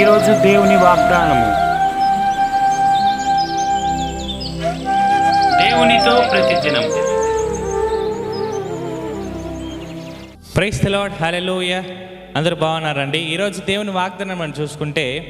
ఈరోజు దేవుని వాగ్దానము. దేవునితో ప్రతిదినం. Praise Lord hallelujah. అందరూ బాగున్నారండి? ఈరోజు దేవుని వాగ్దానం మనం చూసుకుంటే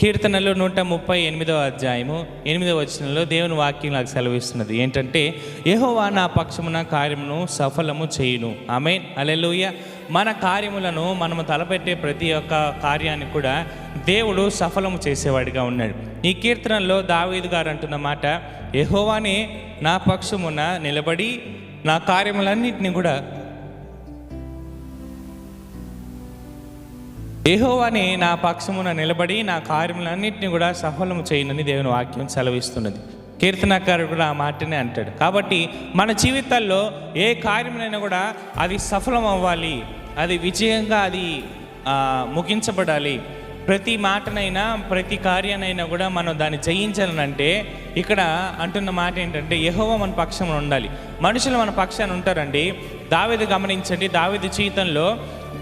కీర్తనలు నూట ముప్పై ఎనిమిదవ అధ్యాయము ఎనిమిదవ వచనంలో దేవుని వాక్యం నాకు సెలవిస్తున్నది. ఏంటంటే యహోవా నా పక్షమున కార్యమును సఫలము చేయును. ఆమె అలెలుయ మన కార్యములను మనము తలపెట్టే ప్రతి ఒక్క కార్యాన్ని కూడా దేవుడు సఫలము చేసేవాడిగా ఉన్నాడు. ఈ కీర్తనలో దావీదు గారు అంటున్న మాట యహోవానే నా పక్షమున నిలబడి నా కార్యములన్నింటినీ కూడా యెహోవాని నా పక్షమున నిలబడి నా కార్యములన్నింటినీ కూడా సఫలము చేయనని దేవుని వాక్యం సెలవిస్తున్నది. కీర్తనకారుడు కూడా ఆ మాటనే అంటాడు. కాబట్టి మన జీవితాల్లో ఏ కార్యములైనా కూడా అది సఫలం అవ్వాలి అది విజయంగా అది ముగించబడాలి. ప్రతి మాటనైనా ప్రతి కార్యానైనా కూడా మనం దాన్ని జయించాలనంటే ఇక్కడ అంటున్న మాట ఏంటంటే యహోవ మన పక్షంలో ఉండాలి. మనుషులు మన పక్షాన్ని ఉంటారండి. దావేది గమనించండి. దావేది జీవితంలో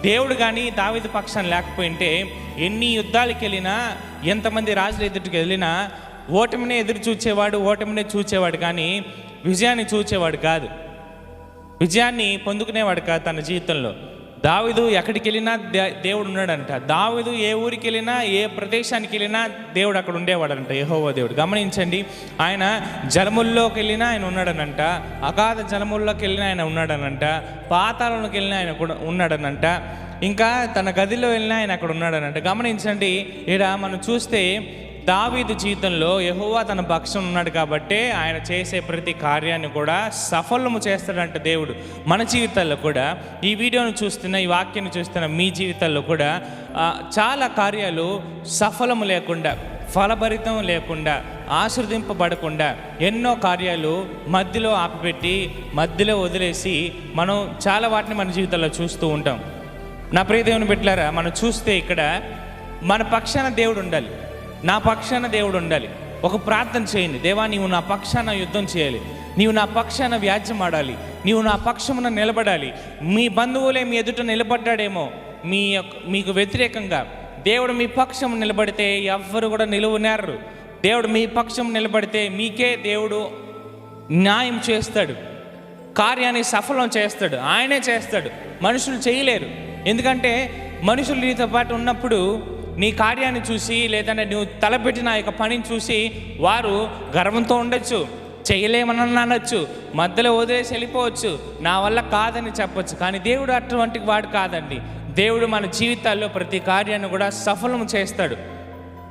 దేవుడు కానీ దావిది పక్షాన్ని లేకపోయింటే ఎన్ని యుద్ధాలకు వెళ్ళినా ఎంతమంది రాజుల ఎదుటికి వెళ్ళినా ఓటమినే ఎదురు చూచేవాడు ఓటమినే చూచేవాడు కానీ విజయాన్ని చూచేవాడు కాదు. విజయాన్ని పొందుకునేవాడు కాదు తన జీవితంలో. దావిదు ఎక్కడికి వెళ్ళినా దే- దేవుడు ఉన్నాడంట. దావిదు ఏ ఊరికి వెళ్ళినా ఏ ప్రదేశానికి వెళ్ళినా దేవుడు అక్కడ ఉండేవాడంట యహోవో దేవుడు. గమనించండి ఆయన జలముల్లోకి వెళ్ళినా ఆయన ఉన్నాడనంట అగాధ జలముల్లోకి వెళ్ళినా ఆయన ఉన్నాడనంట పాతాలలోకి వెళ్ళినా ఆయన కూడా ఉన్నాడనంట ఇంకా తన గదిలో వెళ్ళినా ఆయన అక్కడ ఉన్నాడనంట. గమనించండి ఇక్కడ మనం చూస్తే దావీదు జీవితంలో యహోవా తన పక్షం ఉన్నాడు కాబట్టే ఆయన చేసే ప్రతి కార్యాన్ని కూడా సఫలము చేస్తాడంట దేవుడు. మన జీవితాల్లో కూడా ఈ వీడియోను చూస్తున్న ఈ వాక్యాన్ని చూస్తున్న మీ జీవితాల్లో కూడా చాలా కార్యాలు సఫలము లేకుండా ఫలభరితం లేకుండా ఆశ్రదింపబడకుండా ఎన్నో కార్యాలు మధ్యలో ఆపిపెట్టి మధ్యలో వదిలేసి మనం చాలా వాటిని మన జీవితంలో చూస్తూ ఉంటాం. నా ప్రియదేవుని పెట్టారా మనం చూస్తే ఇక్కడ మన పక్షాన దేవుడు ఉండాలి. నా పక్షాన దేవుడు ఉండాలి. ఒక ప్రార్థన చేయండి. దేవా నీవు నా పక్షాన యుద్ధం చేయాలి. నీవు నా పక్షాన వ్యాజ్యం ఆడాలి. నీవు నా పక్షమున నిలబడాలి. మీ బంధువులే మీ ఎదుట నిలబడ్డాడేమో. మీ యొక్క మీకు వ్యతిరేకంగా. దేవుడు మీ పక్షం నిలబడితే ఎవ్వరు కూడా నిలువునేరరు దేవుడు మీ పక్షం నిలబడితే మీకే దేవుడు న్యాయం చేస్తాడు. కార్యాన్ని సఫలం చేస్తాడు. ఆయనే చేస్తాడు. మనుషులు చేయలేరు. ఎందుకంటే మనుషులు నీతో పాటు ఉన్నప్పుడు నీ కార్యాన్ని చూసి లేదంటే నువ్వు తలపెట్టిన యొక్క పనిని చూసి వారు గర్వంతో ఉండొచ్చు చేయలేమని అనొచ్చు మధ్యలో వదిలేసి వెళ్ళిపోవచ్చు. నా వల్ల కాదని చెప్పొచ్చు. కానీ దేవుడు అటువంటి వాడు కాదండి. దేవుడు మన జీవితాల్లో ప్రతి కార్యాన్ని కూడా సఫలం చేస్తాడు.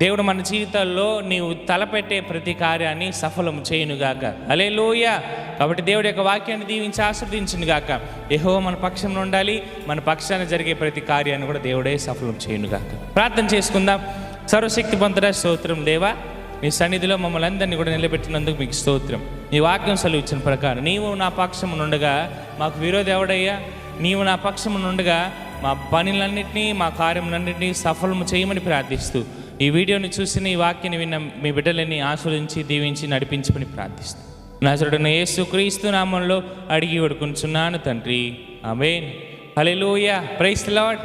దేవుడు మన జీవితాల్లో నీవు తలపెట్టే ప్రతి కార్యాన్ని సఫలం చేయునుగాక. అలే లోయ కాబట్టి దేవుడి యొక్క వాక్యాన్ని దీవించి ఆశ్రదించును గాక ఎహో మన పక్షంలో ఉండాలి మన పక్షాన జరిగే ప్రతి కార్యాన్ని కూడా దేవుడే సఫలం చేయునుగాక. ప్రార్థన చేసుకుందాం. సర్వశక్తి పొందరా స్తోత్రం దేవా మీ సన్నిధిలో మమ్మల్ని అందరినీ కూడా నిలబెట్టినందుకు మీకు స్తోత్రం. నీ వాక్యం సెలవిచ్చిన ప్రకారం నీవు నా పక్షము నుండగా మాకు విరోధి ఎవడయ్యా? నీవు నా పక్షము నుండగా మా పనులన్నింటినీ మా కార్యములన్నింటినీ సఫలము చేయమని ప్రార్థిస్తూ ఈ వీడియోని చూసిన ఈ వాక్యని విన్న మీ బిడ్డలని ఆస్వాదించి దీవించి నడిపించుకుని ప్రార్థిస్తాను నజరుడైన యేసు క్రీస్తు నామంలో అడిగి వడుకుంటున్నాను తండ్రి. ఆమేన్. హల్లెలూయా. Price lord